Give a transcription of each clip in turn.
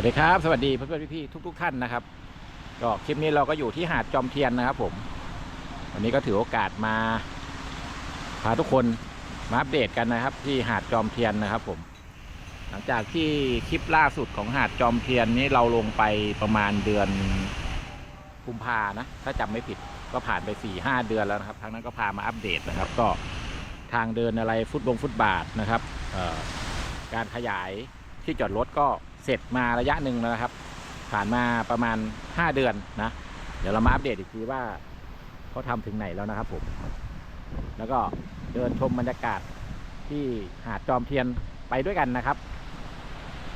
วัสดีครับ สวัสดีเพื่อนๆพี่ๆทุก ๆ ท่านนะครับก็คลิปนี้เราก็อยู่ที่หาดจอมเทียนนะครับ ผม วันนี้ก็ถือโอกาสมาพาทุกคนมาอัปเดตกันนะครับ ที่หาดจอมเทียนนะครับ ผม หลังจากที่คลิปล่าสุดของหาดจอมเทียนนี้เราลงไปประมาณเดือนกุมภานะถ้าจำไม่ผิดก็ผ่านไป4ี่ห้าเดือนแล้วนะครับทางนั้นก็พามาอัปเดตนะครับ ก็ทางเดินอะไรฟุตบงฟุตบาทนะครับการขยายที่จอดรถก็ เสร็จมาระยะหนึ่งแล้วครับ ผ่านมาประมาณ 5 เดือนนะ เดี๋ยวเรามาอัปเดตอีกทีว่าเขาทำถึงไหนแล้วนะครับผม แล้วก็เดินชมบรรยากาศที่หาดจอมเทียนไปด้วยกันนะครับ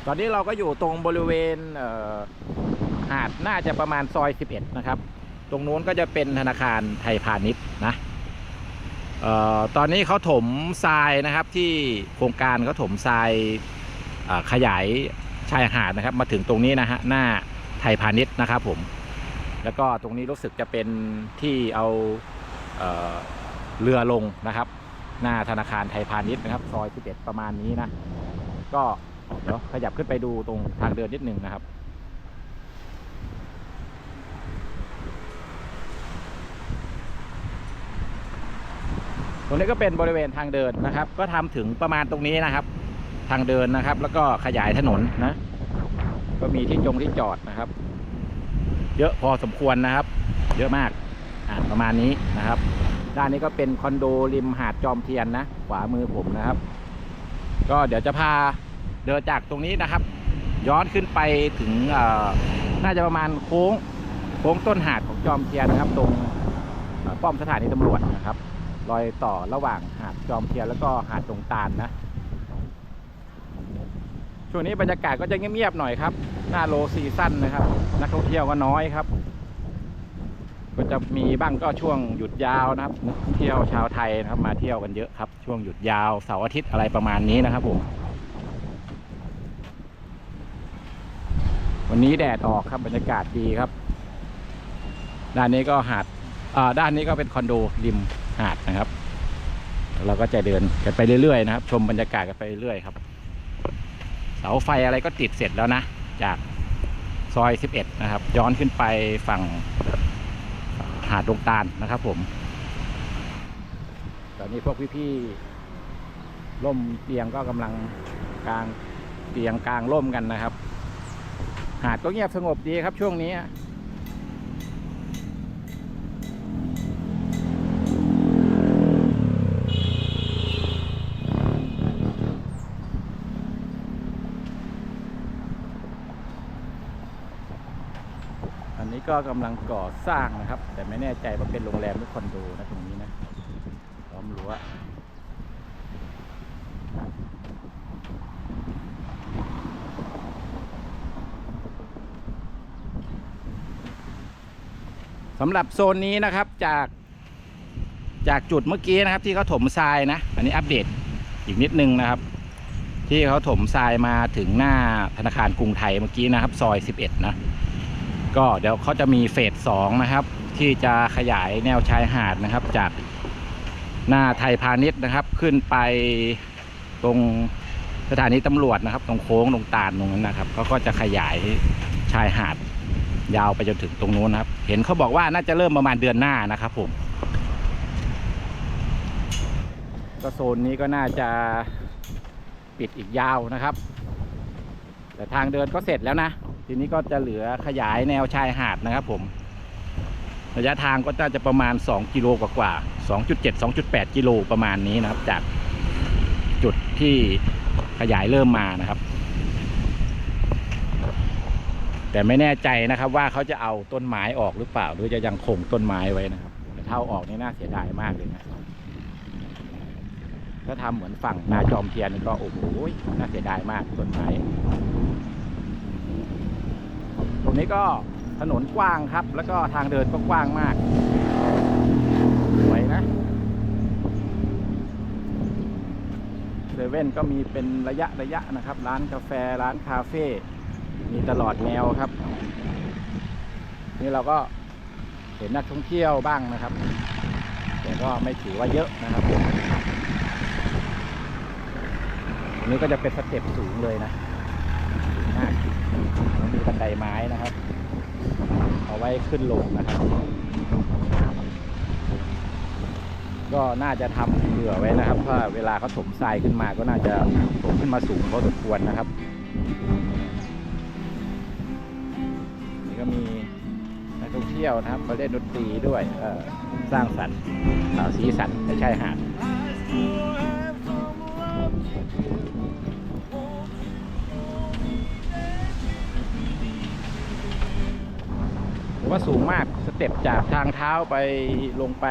ตอนนี้เราก็อยู่ตรงบริเวณเหาดน่าจะประมาณซอย 11 นะครับ ตรงนู้นก็จะเป็นธนาคารไทยพาณิชย์นะออตอนนี้เขาถมทรายนะครับที่โครงการเขาถมทรายขยาย ชายหาดนะครับ มาถึงตรงนี้นะฮะหน้าไทยพาณิชย์นะครับผม แล้วก็ตรงนี้รู้สึกจะเป็นที่เอาเอเรือลงนะครับ หน้าธนาคารไทยพาณิชย์นะครับซอย11ประมาณนี้นะ ก็เดี๋ยวขยับขึ้นไปดูตรงทางเดินนิดนึงนะครับตรงนี้ก็เป็นบริเวณทางเดินนะครับ ก็ทำถึงประมาณตรงนี้นะครับ ทางเดินนะครับ แล้วก็ขยายถนนนะ ก็มีที่จงที่จอดนะครับ เยอะพอสมควรนะครับ เยอะมากอ่าประมาณนี้นะครับ ด้านนี้ก็เป็นคอนโดริมหาดจอมเทียนนะขวามือผมนะครับ ก็เดี๋ยวจะพาเดินจากตรงนี้นะครับ ย้อนขึ้นไปถึงน่าจะประมาณโค้งโค้งต้นหาดของจอมเทียนนะครับ ตรงป้อมสถานีตำรวจนะครับรอยต่อระหว่างหาดจอมเทียนแล้วก็หาดตรงตาลนะ ช่วงนี้บรรยากาศก็จะเงียบๆหน่อยครับ หน้าโลซีซั่นนะครับ นักท่องเที่ยวก็น้อยครับ ก็จะมีบ้างก็ช่วงหยุดยาวนะครับนักท่องเที่ยวชาวไทยนะครับ มาเที่ยวกันเยอะครับ ช่วงหยุดยาวเสาร์อาทิตย์อะไรประมาณนี้นะครับผมวันนี้แดดออกครับบรรยากาศดีครับ ด้านนี้ก็หาดด้านนี้ก็เป็นคอนโดริมหาดนะครับ เราก็จะเดินกันไปเรื่อยๆนะครับ ชมบรรยากาศกันไปเรื่อยๆครับ เสาไฟอะไรก็ติดเสร็จแล้วนะ จากซอย 11 นะครับ ย้อนขึ้นไปฝั่งหาดดงตาลนะครับผม ตอนนี้พวกพี่ๆร่มเตียงก็กำลังกลางเตียงกลางร่มกันนะครับ หาดก็เงียบสงบดีครับช่วงนี้ ก็กำลังก่อสร้างนะครับ แต่ไม่แน่ใจว่าเป็นโรงแรมหรือคอนโดนะตรงนี้นะล้อมรั้วสำหรับโซนนี้นะครับจากจากจุดเมื่อกี้นะครับ ที่เขาถมทรายนะ อันนี้อัปเดตอีกนิดนึงนะครับ ที่เขาถมทรายมาถึงหน้าธนาคารกรุงไทยเมื่อกี้นะครับ ซอย 11 นะ ก็เดี๋ยวเขาจะมีเฟสสองนะครับ ที่จะขยายแนวชายหาดนะครับ จากหน้าไทยพาณิชย์นะครับ ขึ้นไปตรงสถานีตำรวจนะครับ ตรงโค้งตรงตาลตรงนั้นนะครับเขาก็จะขยายชายหาดยาวไปจนถึงตรงนู้นนะครับ เห็นเขาบอกว่าน่าจะเริ่มประมาณเดือนหน้านะครับผมก็โซนนี้ก็น่าจะปิดอีกยาวนะครับ แต่ทางเดินก็เสร็จแล้วนะ ทีนี้ก็จะเหลือขยายแนวชายหาดนะครับผมระยะทางก็น่าจะประมาณ 2 กิโลกว่าๆ2.7 2.8 กิโลประมาณนี้นะครับ จากจุดที่ขยายเริ่มมานะครับ แต่ไม่แน่ใจนะครับว่าเขาจะเอาต้นไม้ออกหรือเปล่า หรือจะยังคงต้นไม้ไว้นะครับแต่าอาออกนี่น่าเสียดายมากเลยนะถ้าทำเหมือนฝั่งนาจอมเทียนก็โอ้โหน่าเสียดายมากต้นไม้ ตรงนี้ก็ถนนกว้างครับ แล้วก็ทางเดินก็กว้างมาก สวยนะเซเว่นก็มีเป็นระยะระยะนะครับ ร้านกาแฟร้านคาเฟ่มีตลอดแนวครับ นี่เราก็เห็นนักท่องเที่ยวบ้างนะครับ แต่ก็ไม่ถือว่าเยอะนะครับตรงนี้ก็จะเป็นสเต็ปสูงเลยนะ มากแล้วมีบันไดไม้นะครับ เอาไว้ขึ้นลงนะครับ ก็น่าจะทำเผื่อไว้นะครับเพราะเวลาเขาถมทรายขึ้นมาก็น่าจะถมขึ้นมาสูงพอสมควรนะครับ นี่ก็มีนักท่องเที่ยวนะครับมาเล่นดนตรีด้วยเอ่อสร้างสรรค์สีสันในชายหาด ว่าสูงมากสเต็ปจากทางเท้าไปลงไป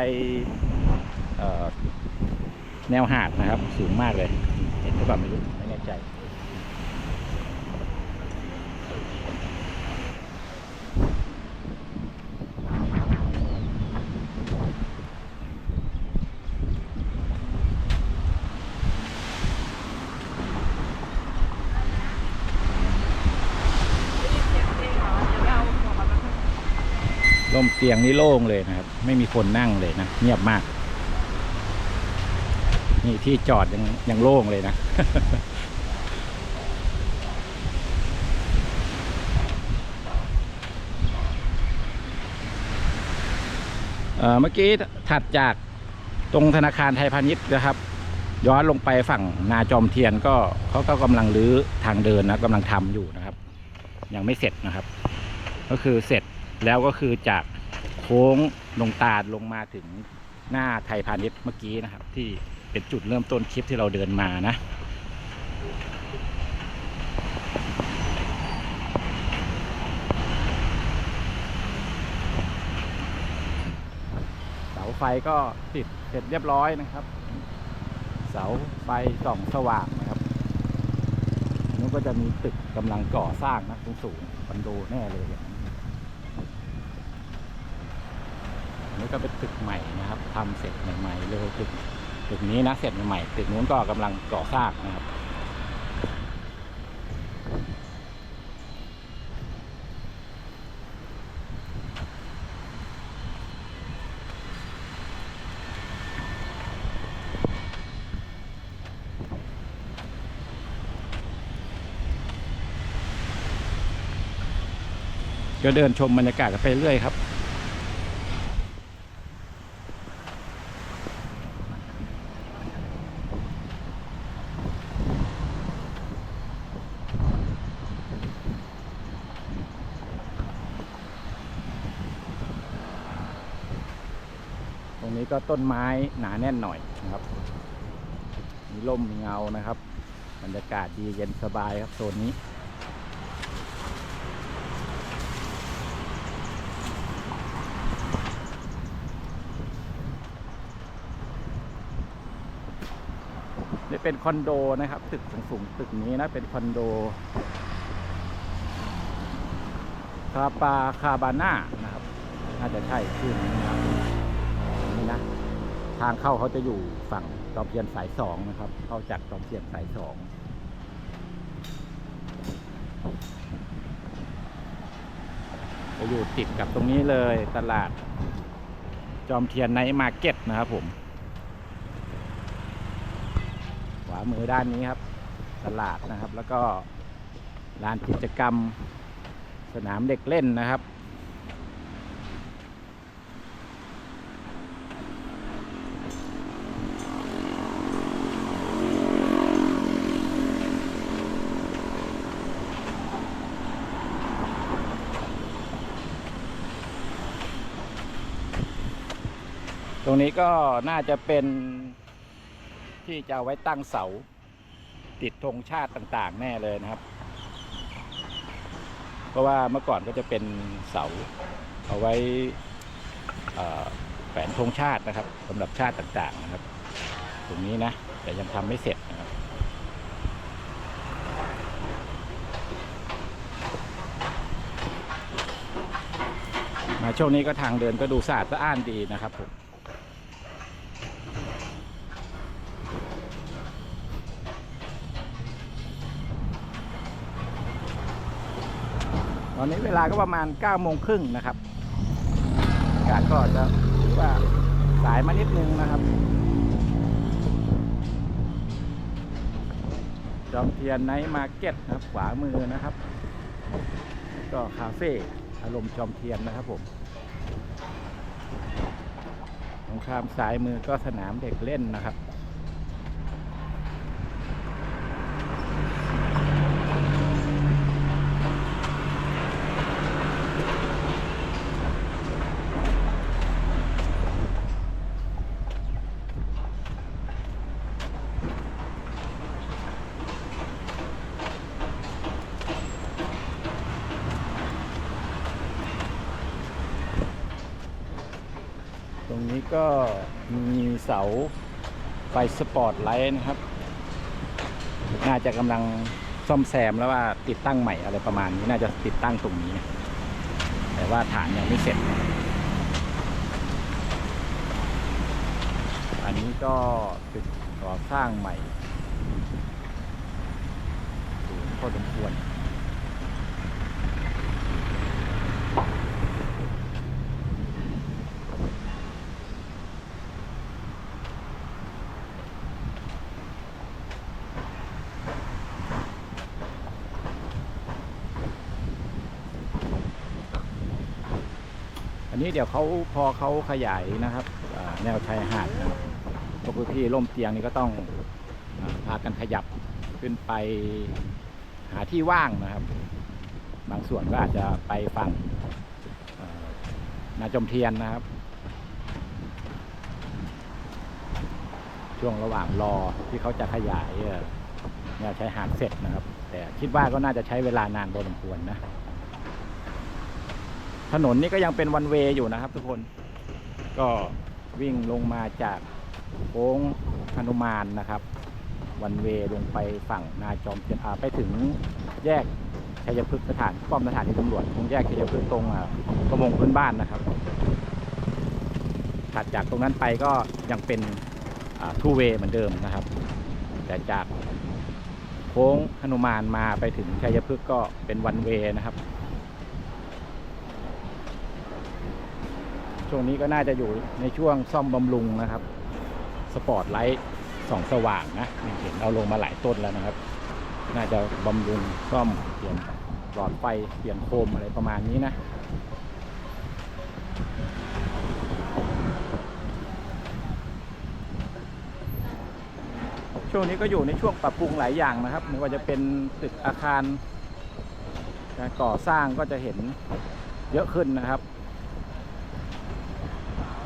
แนวหาดนะครับ สูงมากเลย เห็นหรือเปล่าไม่รู้ไม่แน่ใจ ร่มเตียงนี่โล่งเลยนะครับ ไม่มีคนนั่งเลยนะเงียบมาก นี่ที่จอดยังยังโล่งเลยนะเอ่อเมื่อกี้ถัดจากตรงธนาคารไทยพาณิชย์นะครับ ย้อนลงไปฝั่งนาจอมเทียนก็เขาก็กำลังรื้อทางเดินนะกำลังทำอยู่นะครับ ยังไม่เสร็จนะครับ ก็คือเสร็จแล้วก็คือจาก โค้งลงตาดลงมาถึงหน้าไทยพาณิชย์เมื่อกี้นะครับ ที่เป็นจุดเริ่มต้นคลิปที่เราเดินมานะเสาไฟก็ติดเสร็จเรียบร้อยนะครับ เสาไฟส่องสว่างนะครับนู้นก็จะมีตึกกำลังก่อสร้างนะสูงๆคอนโดแน่เลยอย่าง นั้นอันนี้ก็เป็นตึกใหม่นะครับทำเสร็จใหม่ๆเลยตึกตึกนี้นะเสร็จใหม่ๆตึกนู้นก็กำลังก่อสร้างนะครับก็เดินชมบรรยากาศกันไปเรื่อยครับ ต้นไม้หนาแน่นหน่อยนะครับ มีร่มมีเงานะครับ บรรยากาศดีเย็นสบายครับโซนนี้นี่เป็นคอนโดนะครับ ตึกสูงๆตึกนี้นะ เป็นคอนโดคาปาคาบาน่านะครับ น่าจะใช่ชื่อนี้นะครับนี่นะ ทางเข้าเขาจะอยู่ฝั่งจอมเทียนสายสองนะครับ เข้าจากจอมเทียนสายสองจะอยู่ติดกับตรงนี้เลยตลาดจอมเทียนไนมาร์เก็ตนะครับผม ขวามือด้านนี้ครับ ตลาดนะครับแล้วก็ลานกิจกรรมสนามเด็กเล่นนะครับ รงนี้ก็น่าจะเป็นที่จะไว้ตั้งเสา ติดธงชาติต่างๆ แน่เลยนะครับ เพราะว่าเมื่อก่อนก็จะเป็นเสา เอาไว้เอ่อแฝนธงชาตินะครับสำหรับชาติต่างๆนะครับ ตรงนี้นะ แต่ยังทำไม่เสร็จนะครับมาช่วงนี้ก็ทางเดินก็ดูสะอาดสะอ้านดีนะครับผม อนนี้เวลาก็ประมาณ9โมงครึ่งนะครับอากาศก็จะถือว่าสายมานิดนึงนะครับ จอมเทียนไนท์มาร์เก็ตนะครับขวามือนะครับ ก็คาเฟ่อารมณ์จอมเทียนนะครับผมตรงข้ามซ้ายมือก็สนามเด็กเล่นนะครับ ตรงนี้ก็มีเสาไฟสปอร์ตไลท์นะครับ น่าจะกำลังซ่อมแซมแล้วว่าติดตั้งใหม่อะไรประมาณนี้น่าจะติดตั้งตรงนี้นะแต่ว่าฐานยังไม่เสร็จ อันนี้ก็ตึกก่อสร้างใหม่สูงพอสมควร เดี๋ยวเขาพอเขาขยายนะครับแนวชายหาดนะครับพวกพี่ๆร่มเตียงนี่ก็ต้องอพากันขยับขึ้นไปหาที่ว่างนะครับ บางส่วนก็อาจจะไปฝั่งนาจอมเทียนนะครับ ช่วงระหว่างรอที่เขาจะขยายแนวชายหาดเสร็จนะครับ แต่คิดว่าก็น่าจะใช้เวลานานพอสมควรนะ ถนนนี่ก็ยังเป็นวันเวย์อยู่นะครับ ทุกคน ก็วิ่งลงมาจากโค้งหนุมานนะครับ วันเวย์ลงไปฝั่งนาจอมเทียนอาไปถึงแยกชัยพฤกษ์สถานป้อมสถานีตำรวจตรงแยกชัยพฤกษ์ตรงประมงพื้นบ้านนะครับถัดจากตรงนั้นไปก็ยังเป็นทูเวย์เหมือนเดิมนะครับ แต่จากโค้งหนุมานมาไปถึงชัยพฤกษ์ก็เป็นวันเวย์นะครับ ช่วงนี้ก็น่าจะอยู่ในช่วงซ่อมบำรุงนะครับ สปอร์ตไลท์สองสว่างนะเห็นเอาลงมาหลายต้นแล้วนะครับ น่าจะบำรุงซ่อมเปลี่ยนหลอดไฟเปลี่ยนโคมอะไรประมาณนี้นะช่วงนี้ก็อยู่ในช่วงปรับปรุงหลายอย่างนะครับไม่ว่าจะเป็นตึกอาคารการก่อสร้างก็จะเห็นเยอะขึ้นนะครับ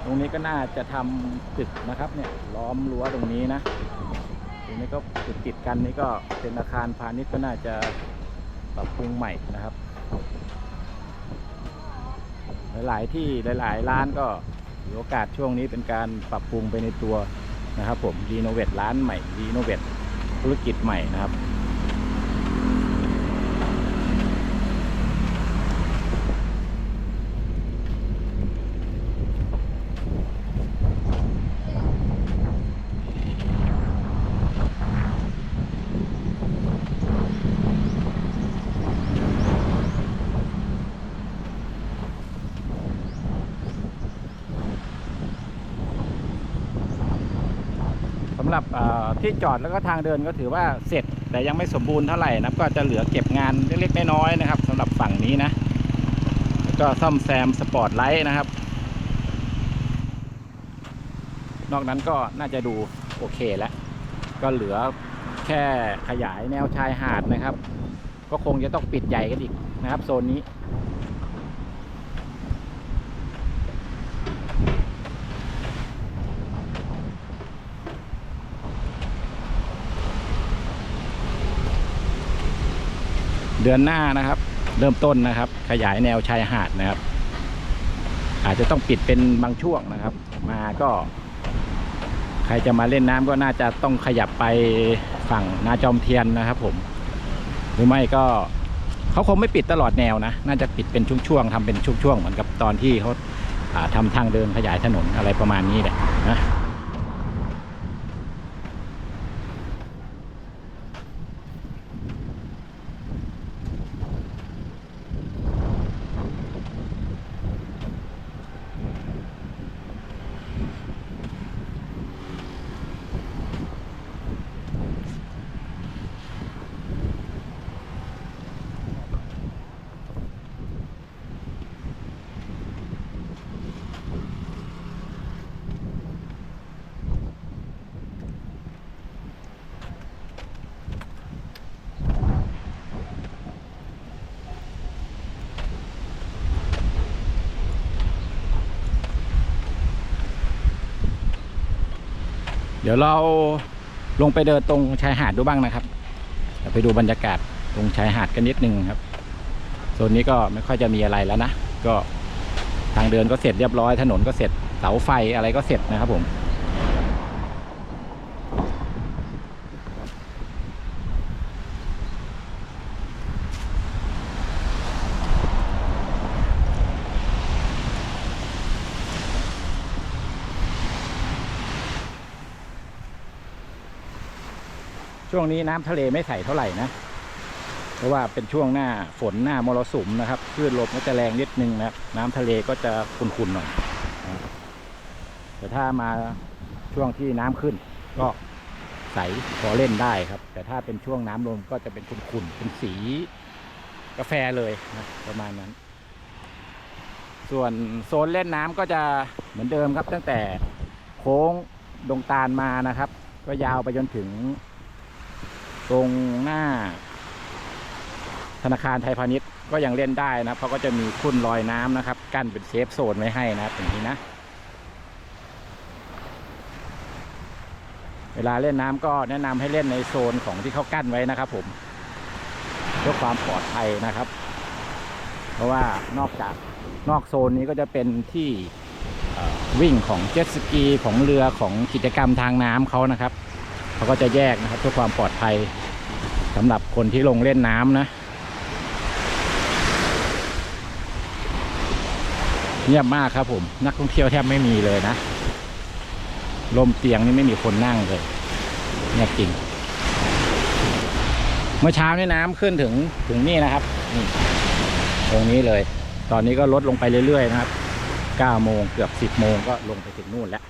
ตรงนี้ก็น่าจะทำตึกนะครับเนี่ยล้อมรั้วตรงนี้นะตรงนี้ก็ติดติดกันนี่ก็เป็นอาคารพาณิชย์ก็น่าจะปรับปรุงใหม่นะครับ หลาย ๆ ที่หลาย ๆ ร้านก็มีโอกาสช่วงนี้เป็นการปรับปรุงไปในตัวนะครับผมรีโนเวทร้านใหม่รีโนเวทธุรกิจใหม่นะครับ ที่จอดแล้วก็ทางเดินก็ถือว่าเสร็จ แต่ยังไม่สมบูรณ์เท่าไหร่นะก็จะเหลือเก็บงานเล็กๆน้อยๆนะครับสำหรับฝั่งนี้นะก็ซ่อมแซมสปอร์ตไลท์นะครับ นอกนั้นก็น่าจะดูโอเคแล้ว ก็เหลือแค่ขยายแนวชายหาดนะครับ ก็คงจะต้องปิดใหญ่กันอีกนะครับ โซนนี้ ดือนหน้านะครับ เริ่มต้นนะครับ ขยายแนวชายหาดนะครับ อาจจะต้องปิดเป็นบางช่วงนะครับ มาก็ ใครจะมาเล่นน้ำก็น่าจะต้องขยับไปฝั่งนาจอมเทียนนะครับผมหรือไม่ก็เขาคงไม่ปิดตลอดแนวนะ น่าจะปิดเป็นช่วงๆทำเป็นช่วงๆเหมือนกับตอนที่เขาอ่าทำทางเดินขยายถนนอะไรประมาณนี้แหละนะ ดี๋ยวเราลงไปเดินตรงชายหาดดูบ้างนะครับเดี๋ยวไปดูบรรยากาศตรงชายหาดกันนิดนึงครับโซนนี้ก็ไม่ค่อยจะมีอะไรแล้วนะก็ทางเดินก็เสร็จเรียบร้อยถนนก็เสร็จเสาไฟอะไรก็เสร็จนะครับผม ช่วงนี้น้ำทะเลไม่ใสเท่าไหร่นะ เพราะว่าเป็นช่วงหน้าฝนหน้ามรสุมนะครับคลื่นลมก็จะแรงนิดนึงนะครับน้ำทะเลก็จะขุ่นๆหน่อยแต่ถ้ามาช่วงที่น้ำขึ้น ก็ใสพอเล่นได้ครับ แต่ถ้าเป็นช่วงน้ำลงก็จะเป็นขุ่นๆเป็นสีกาแฟเลยนะประมาณนั้น ส่วนโซนเล่นน้ำก็จะเหมือนเดิมครับ ตั้งแต่โค้งดงตาลมานะครับ ก็ยาวไปจนถึง ตรงหน้า ธนาคารไทยพาณิชย์ก็ยังเล่นได้นะเพราะก็จะมีทุ่นลอยน้ำนะครับ กั้นเป็นเซฟโซนไว้ให้นะอย่างนี้นะ เวลาเล่นน้ำก็แนะนำให้เล่นในโซนของที่เขากั้นไว้นะครับ ผมเพื่อความปลอดภัยนะครับ เพราะว่านอกจากนอกโซนนี้ก็จะเป็นที่วิ่งของเจ็ตสกีของเรือของกิจกรรมทางน้ำเขานะครับ เขาก็จะแยกนะครับเพื่อความปลอดภัยสำหรับคนที่ลงเล่นน้ำนะเงียบมากครับผมนักท่องเที่ยวแทบไม่มีเลยนะลมเตียงนี่ไม่มีคนนั่งเลยเงียบจริง เมื่อเช้านี่น้ำขึ้นถึงถึงนี่นะครับนี่ตรงนี้เลย ตอนนี้ก็ลดลงไปเรื่อยๆนะครับ9โมงเกือบ 10โมงก็ลงไปถึงนู่นแล้ว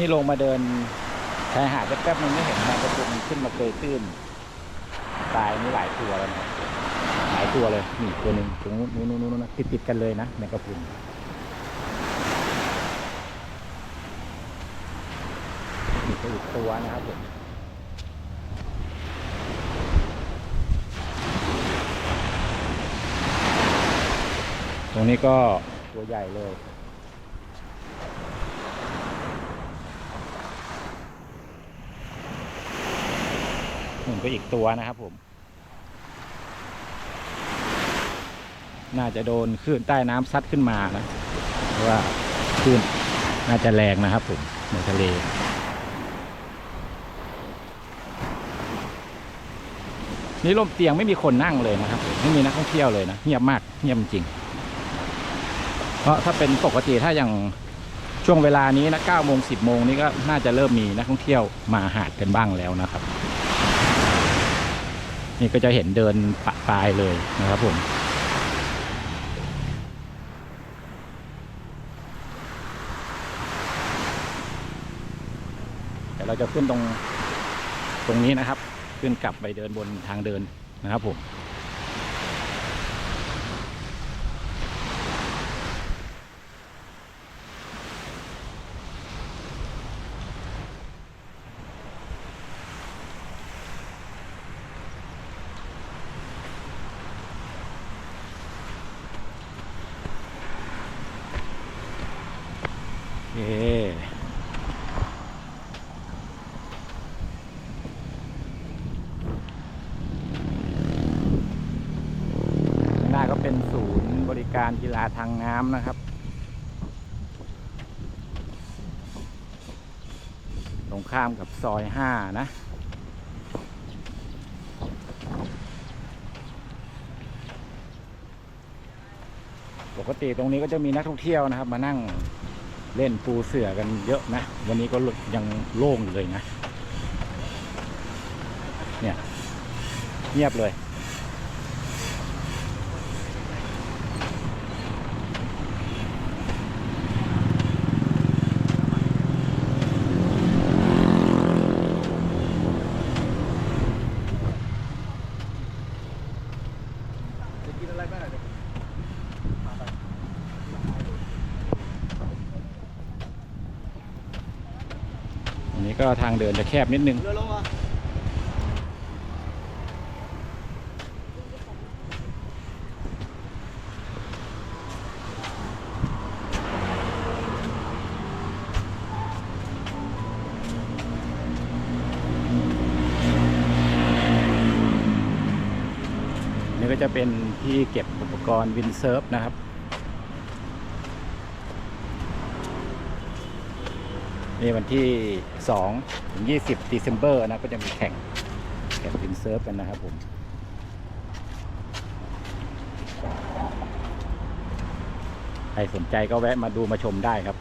นี่ลงมาเดินชายหาดแป๊บๆนึงไม่เห็นแมงกะพรุนขึ้นมาเกยตื้นตายนี่หลายตัวแล้วนะหลายตัวเลยนี่ตัวหนึ่งตรงนู้นนู้นนู้นนู้นนะติดติดๆกันเลยนะแมงกะพรุนนี่ก็อีกตัวนะครับผมตรงนี้ก็ตัวใหญ่เลย หนึ่ง ก็อีกตัวนะครับผม น่าจะโดนคลื่นใต้น้ำซัดขึ้นมานะเพราะว่าคลื่นน่าจะแรงนะครับผมในทะเลนี่ร่มเตียงไม่มีคนนั่งเลยนะครับไม่มีนักท่องเที่ยวเลยนะเงียบมากเงียบจริง เพราะถ้าเป็นปกติถ้าอย่างช่วงเวลานี้นะ9โมง10โมงนี้ก็น่าจะเริ่มมีนักท่องเที่ยวมาหาดกันบ้างแล้วนะครับ นี่ก็จะเห็นเดินปะปลายเลยนะครับผมเดี๋ยวเราจะขึ้นตรงตรงนี้นะครับ ขึ้นกลับไปเดินบนทางเดินนะครับผม โอเคข้างหน้าก็เป็นศูนย์บริ การกีฬาทางน้ำนะครับ ตรงข้ามกับซอยห้านะ ปกติตรงนี้ก็จะมีนักท่องเที่ยวนะครับ มานั่งเล่นปูเสือกันเยอะนะ วันนี้ก็ยังโล่งอยู่เลยนะ เนี่ย เงียบเลย จะกินอะไรบ้างเดี๋ยวพาไป อันนี้ก็ ทางเดินจะแคบนิดนึงเรือลงมานี่ก็จะเป็นที่เก็บอุปกรณ์วินเซิร์ฟนะครับ นี่วันที่2ถึง20 December นะก็จะมีแข่งแข่งวินเซิร์ฟกันนะครับผมใครสนใจก็แวะมาดูมาชมได้ครับ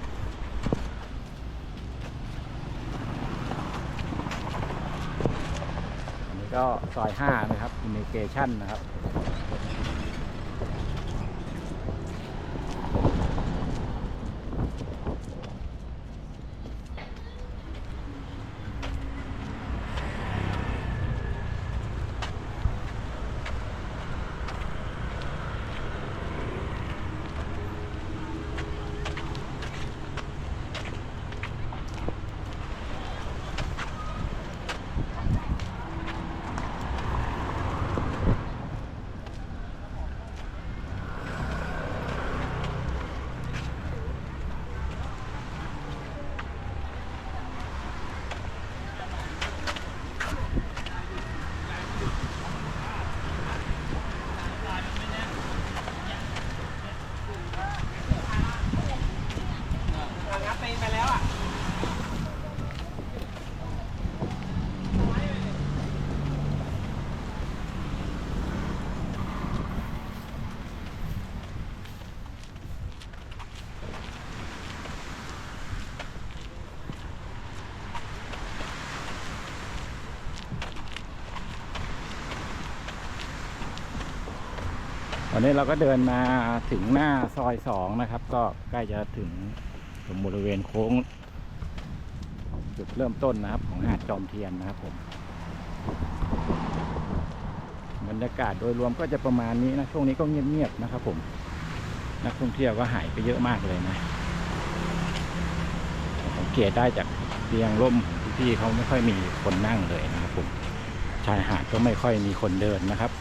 อันนี้ก็ซอย 5 นะครับอิมิเกชันนะครับ อนนี้เราก็เดินมาถึงหน้าซอยสองนะครับ ก็ใกล้จะถึงตรงบริเวณโค้ง จุดเริ่มต้นนะครับ ของหาดจอมเทียนนะครับผมบรรยากาศโดยรวมก็จะประมาณนี้นะ ช่วงนี้ก็เงียบๆนะครับ ผม นักท่องเที่ยวก็หายไปเยอะมากเลยนะสังเกตได้จากเตียงร่มของพี่เขาไม่ค่อยมีคนนั่งเลยนะครับผมชายหาดก็ไม่ค่อยมีคนเดินนะครับ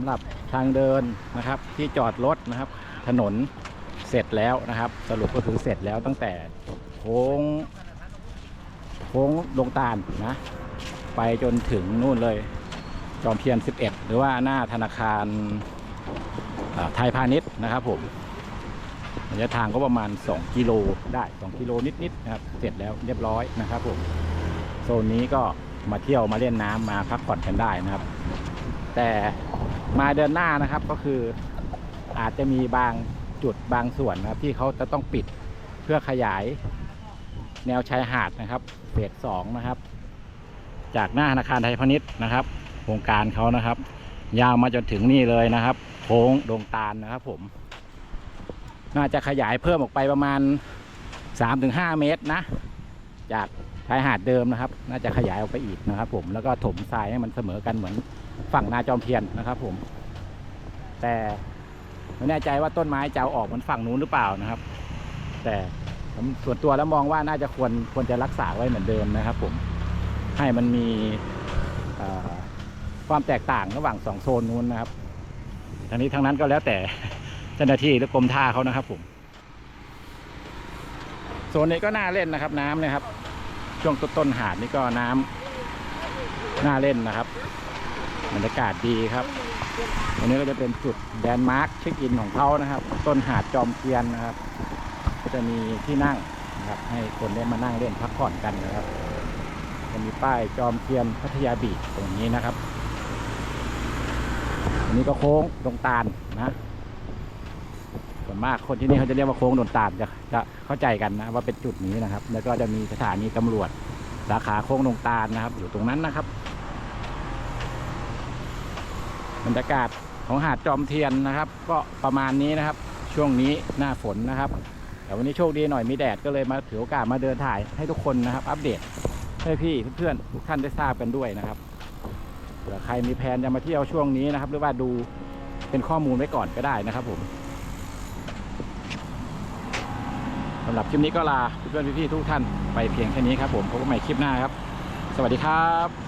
ำหรับทางเดินนะครับ ที่จอดรถนะครับ ถนนเสร็จแล้วนะครับ สรุปก็คือเสร็จแล้วตั้งแต่โค้งโค้งลงตาลนะ ไปจนถึงนู่นเลย จอมเทียน11 หรือว่าหน้าธนาคารไทยพาณิชย์นะครับผมระยะทางก็ประมาณ 2 กิโลได้ 2 กิโลนิดๆนะครับ เสร็จแล้วเรียบร้อยนะครับผม โซนนี้ก็มาเที่ยวมาเล่นน้ำมาพักผ่อนกันได้นะครับ แต่ มาเดือนหน้านะครับก็คืออาจจะมีบางจุดบางส่วนนะครับที่เขาจะต้องปิดเพื่อขยายแนวชายหาดนะครับเฟสสองนะครับ จากหน้าธนาคารไทยพาณิชย์นะครับ โครงการเขานะครับ ยาวมาจนถึงนี่เลยนะครับ โค้งดงตาลนะครับ ผม น่าจะขยายเพิ่มออกไปประมาณ 3-5 เมตรนะ จาก ชายหาดเดิมนะครับ น่าจะขยายออกไปอีกนะครับ ผมแล้วก็ถมทรายให้มันเสมอกันเหมือนฝั่งนาจอมเทียนนะครับ ผม แต่ไม่แน่ใจว่าต้นไม้จะเอาออกเหมือนฝั่งนู้นหรือเปล่านะครับ แต่ผมส่วนตัวแล้วมองว่าน่าจะควรควรจะรักษาไว้เหมือนเดิมนะครับ ผมให้มันมีความแตกต่างระหว่างสองโซนนู้นนะครับทั้งนี้ทั้งนั้นก็แล้วแต่เจ้าหน้าที่หรือกรมท่าเขานะครับ ผมโซนนี้ก็น่าเล่นนะครับ น้ำเนะครับ ช่วงต้นๆหาดนี่ก็น้ำน่าเล่นนะครับบรรยากาศดีครับอันนี้ก็จะเป็นจุดแดนมาร์คเช็คอินของเขานะครับ ต้นหาดจอมเทียนนะครับ ก็จะมีที่นั่งนะครับ ให้คนได้มานั่งเล่นพักผ่อนกันนะครับจะมีป้ายจอมเทียนพัทยาบีตรงนี้นะครับอันนี้ก็โค้งดงตาลนะ วนมากคนที่นี่เขาจะเรียกว่าโค้งดงตาลจะจะเข้าใจกันนะว่าเป็นจุดนี้นะครับ แล้วก็จะมีสถานีตำรวจสาขาโค้งดงตาลนะครับ อยู่ตรงนั้นนะครับบรรยากาศของหาดจอมเทียนนะครับ ก็ประมาณนี้นะครับ ช่วงนี้หน้าฝนนะครับแต่วันนี้โชคดีหน่อยมีแดดก็เลยมาถือโอกาสมาเดินถ่ายให้ทุกคนนะครับ อัปเดตให้พี่เพื่อนๆทุกท่านได้ทราบกันด้วยนะครับเผื่อใครมีแผนจะมาเที่ยวช่วงนี้นะครับ หรือว่าดูเป็นข้อมูลไว้ก่อนก็ได้นะครับผม สำหรับคลิปนี้ก็ลาเพื่อนๆพี่ๆทุกท่านไปเพียงแค่นี้ครับผมพบกันใหม่คลิปหน้าครับ สวัสดีครับ